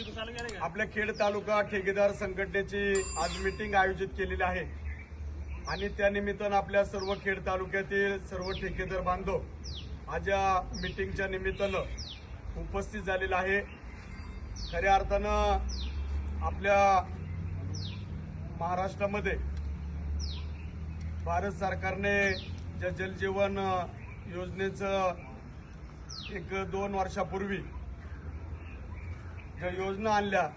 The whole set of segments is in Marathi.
आपल्या खेड तालुका ठेकेदार संघटनेची आज मीटिंग आयोजित केलेली आहे. आणि त्यानिमित्तानं आपल्या सर्व खेड तालुक्यातील सर्व ठेकेदार बांधव आज या मीटिंगच्या निमित्तानं उपस्थित झालेला आहे. खऱ्या अर्थानं आपल्या महाराष्ट्रामध्ये भारत सरकारने ज्या जलजीवन योजनेचं एक दोन वर्षापूर्वी ज्या योजना आणल्या.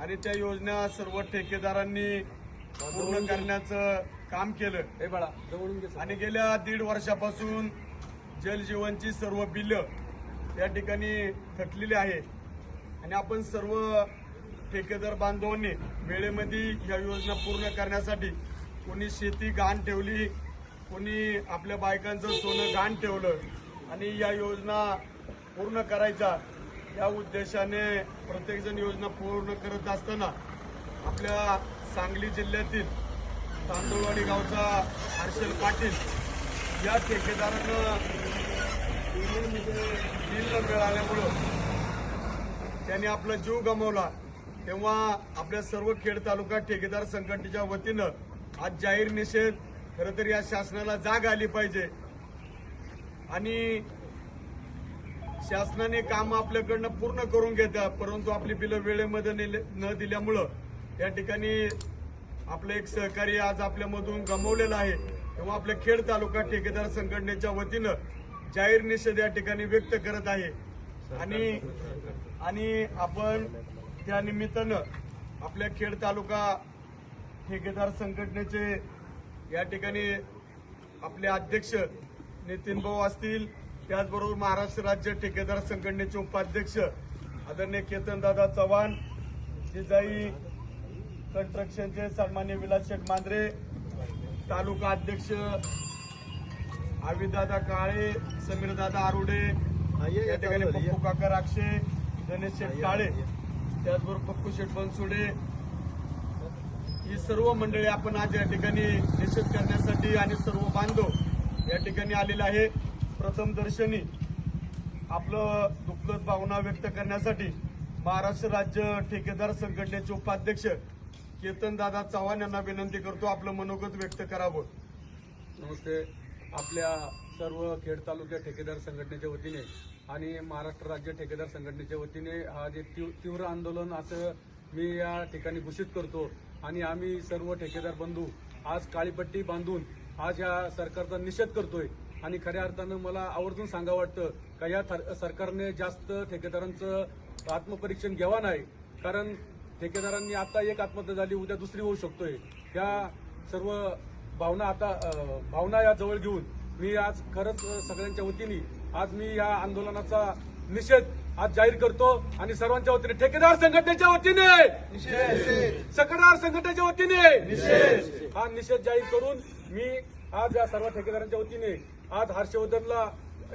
आणि त्या योजना सर्व ठेकेदारांनी पूर्ण करण्याचं काम केलं. हे आणि गेल्या दीड वर्षापासून जलजीवनची सर्व बिलं त्या ठिकाणी थकलेली आहे. आणि आपण सर्व ठेकेदार बांधवांनी वेळेमध्ये ह्या योजना पूर्ण करण्यासाठी कोणी शेती गहाण ठेवली कोणी आपल्या बायकांचं सोनं गहाण ठेवलं आणि या योजना पूर्ण करायच्या या उद्देशाने प्रत्येकजण योजना पूर्ण करत असताना आपल्या सांगली जिल्ह्यातील तांदूळवाडी गावचा हर्षल पाटील या ठेकेदारानं बिल न मिळाल्यामुळं त्यांनी आपला जीव गमावला. तेव्हा आपल्या सर्व खेड तालुका ठेकेदार संघटनेच्या वतीनं आज जाहीर निषेध खरं तर या शासनाला जाग आली पाहिजे. आणि शासनाने काम आपल्याकडनं पूर्ण करून घेतात परंतु आपली बिलं वेळेमध्ये न दिल्यामुळं या ठिकाणी आपलं एक सहकारी आज आपल्यामधून गमावलेलं आहे. तेव्हा आपल्या खेड तालुका ठेकेदार संघटनेच्या वतीनं जाहीर निषेध या ठिकाणी व्यक्त करत आहे. आणि आणि आपण त्या निमित्तानं आपल्या खेड तालुका ठेकेदार संघटनेचे या ठिकाणी आपले अध्यक्ष नितीन भाऊ असतील त्याचबरोबर महाराष्ट्र राज्य ठेकेदार संघटनेचे उपाध्यक्ष आदरणीय केतनदादा चव्हाण जिजाई कन्स्ट्रक्शनचे सन्मान्य विलास शेठ मांद्रे तालुका अध्यक्ष आविदादा काळे समीरदादा आरुडे या ठिकाणी पप्पू काका राक्षे गणेश शेठ काळे त्याचबरोबर पप्पू शेठ बनसुडे. ही सर्व मंडळी आपण आज या ठिकाणी निषेध करण्यासाठी आणि सर्व बांधव या ठिकाणी आलेले आहे प्रथम दर्शनी आपलं दुःखद भावना व्यक्त करण्यासाठी महाराष्ट्र राज्य ठेकेदार संघटनेचे उपाध्यक्ष केतन दादा चव्हाण यांना विनंती करतो आपलं मनोगत व्यक्त करावं. नमस्ते. आपल्या सर्व खेड तालुक्या ठेकेदार संघटनेच्या वतीने आणि महाराष्ट्र राज्य ठेकेदार संघटनेच्या वतीने हा जे तीव- तीव्र आंदोलन असं मी या ठिकाणी घोषित करतो आणि आम्ही सर्व ठेकेदार बंधू आज काळीपट्टी बांधून आज या सरकारचा निषेध करतोय. आणि खऱ्या अर्थानं मला आवर्जून सांगावं वाटतं का या सरकारने जास्त ठेकेदारांचं आत्मपरीक्षण घ्यावा नाही. कारण ठेकेदारांनी आता एक आत्महत्या झाली उद्या दुसरी होऊ शकतोय. या सर्व भावना आता भावना या जवळ घेऊन मी आज खरंच सगळ्यांच्या वतीने आज मी या आंदोलनाचा निषेध आज जाहीर करतो आणि सर्वांच्या वतीने ठेकेदार संघटनेच्या वतीने! सकडार संघटनेच्या वतीने! हा निषेध जाहीर करून मी आज या सर्व ठेकेदारांच्या वतीने आज हर्षवर्धनला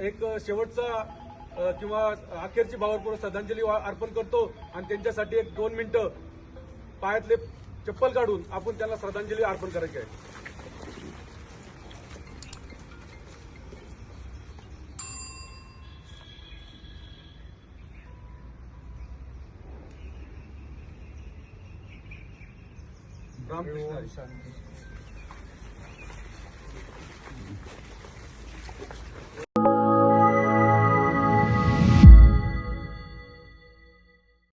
एक शेवटचा किंवा अखेरची भावपूर्ण श्रद्धांजली वा- अर्पण करतो आणि त्यांच्यासाठी एक दोन मिनिटं पायातले चप्पल काढून आपण त्यांना श्रद्धांजली अर्पण करायची आहे. रामकृष्ण